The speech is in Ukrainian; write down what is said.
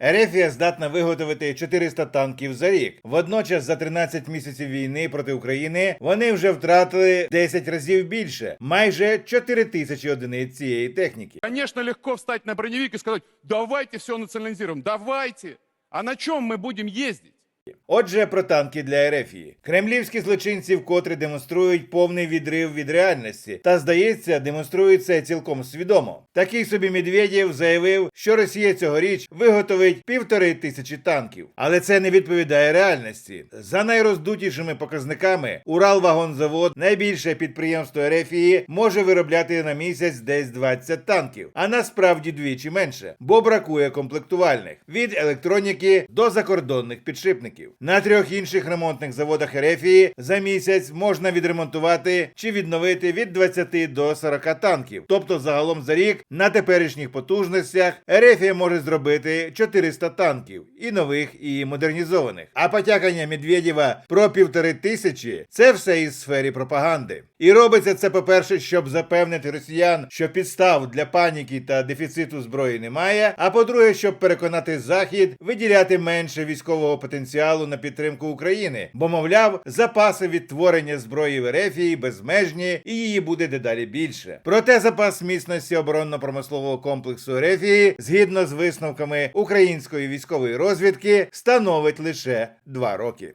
Ерефія здатна виготовити 400 танків за рік. Водночас, за 13 місяців війни проти України вони вже втратили 10 разів більше, майже 4 тисячі одиниць цієї техніки. Звісно, легко встать на броневик і сказати, давайте все націоналізуємо, давайте. А на чому ми будемо ездить? Отже, про танки для Ерефії. Кремлівські злочинці вкотре демонструють повний відрив від реальності, та здається, демонструють це цілком свідомо. Такий собі Медведєв заявив, що Росія цьогоріч виготовить півтори тисячі танків, але це не відповідає реальності. За найроздутішими показниками, Уралвагонзавод, найбільше підприємство Ерефії, може виробляти на місяць десь 20 танків, а насправді двічі менше, бо бракує комплектувальних від електроніки до закордонних підшипників. На трьох інших ремонтних заводах Ерефії за місяць можна відремонтувати чи відновити від 20 до 40 танків. Тобто, загалом за рік на теперішніх потужностях Ерефія може зробити 400 танків і нових, і модернізованих. А потякання Медведєва про півтори тисячі це все із сфері пропаганди. І робиться це, по-перше, щоб запевнити росіян, що підстав для паніки та дефіциту зброї немає. А по-друге, щоб переконати Захід виділяти менше військового потенціалу на підтримку України, бо, мовляв, запаси відтворення зброї в Ерефії безмежні і її буде дедалі більше. Проте запас міцності оборонно-промислового комплексу Ерефії, згідно з висновками української військової розвідки, становить лише два роки.